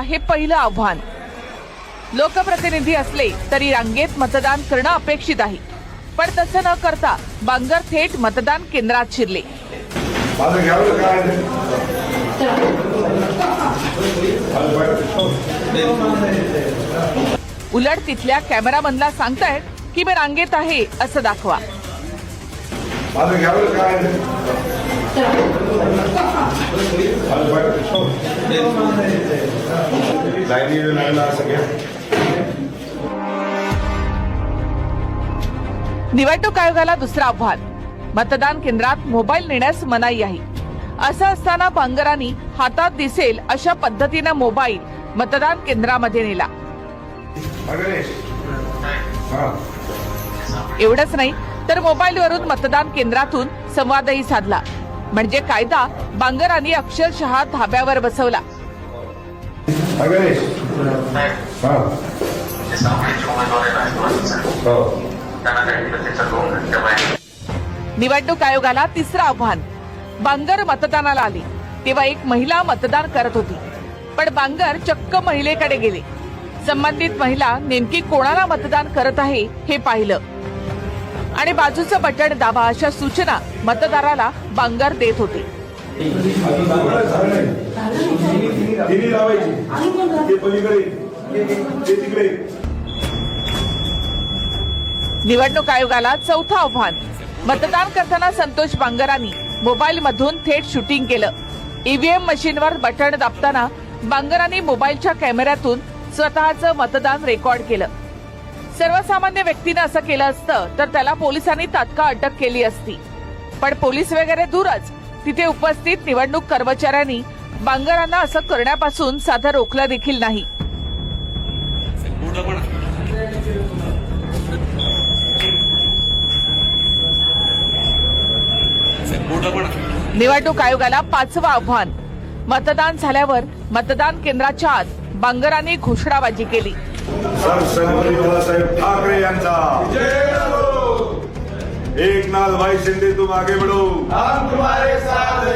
हे पहिलं आव्हान. लोकप्रतिनिधी असले तरी रांगेत मतदान करणं अपेक्षित आहे. पण तसं न करता बांगर थेट मतदान केंद्रात शिरले. उलट तिथल्या कॅमेरामनला सांगतायत की मी रांगेत आहे असं दाखवा. माझं घ्यावं काय? लाईनीला लागला सगळ्या निवडणूक आयोगाला दुसरं आव्हान मतदान केंद्रात मोबाईल नेण्यास मनाई आहे. असं असताना बांगरांनी हातात दिसेल अशा पद्धतीनं मोबाईल मतदान केंद्रामध्ये नेला. एवढंच नाही तर मोबाईलवरून मतदान केंद्रातून संवादही साधला. म्हणजे कायदा बांगरांनी अक्षरशः धाब्यावर बसवला. हा, निवडणूक आयोगाला तिसरं आव्हान. बांगर मतदानाला आले. तेव्हा एक महिला मतदान करत होती. पण बांगर चक्क महिलेकडे गेले. संबंधित महिला नेमकी कोणाला मतदान करत आहे हे पाहिलं. आणि बाजूचं बटण दाबा अशा सूचना मतदाराला बांगर देत होते. निवडणूक आयोगाला चौथं आव्हान. मतदान करताना संतोष बांगरांनी मोबाईल मधून थेट शूटिंग केलं. ईव्हीएम मशीनवर बटण दाबताना बांगरांनी मोबाईलच्या कॅमेऱ्यातून स्वतःचं मतदान रेकॉर्ड केलं. सर्वसामान्य व्यक्तीनं असं केलं असतं तर त्याला पोलिसांनी तात्काळ अटक केली असती. पण पोलीस वगैरे दूरच तिथे उपस्थित निवडणूक कर्मचाऱ्यांनी बांगरांना असं करण्यापासून साधं रोखलं देखील नाही. निवडणूक आयोगाला पाचवं आव्हान. मतदान झाल्यावर मतदान केंद्राच्या आत बांगरांनी घोषणाबाजी केली. सरसेनापती बाळासाहेब ठाकरे यांचा. एक नाल भाई शिंदे तुम आगे बढ़ो हम तुम्हारे साथ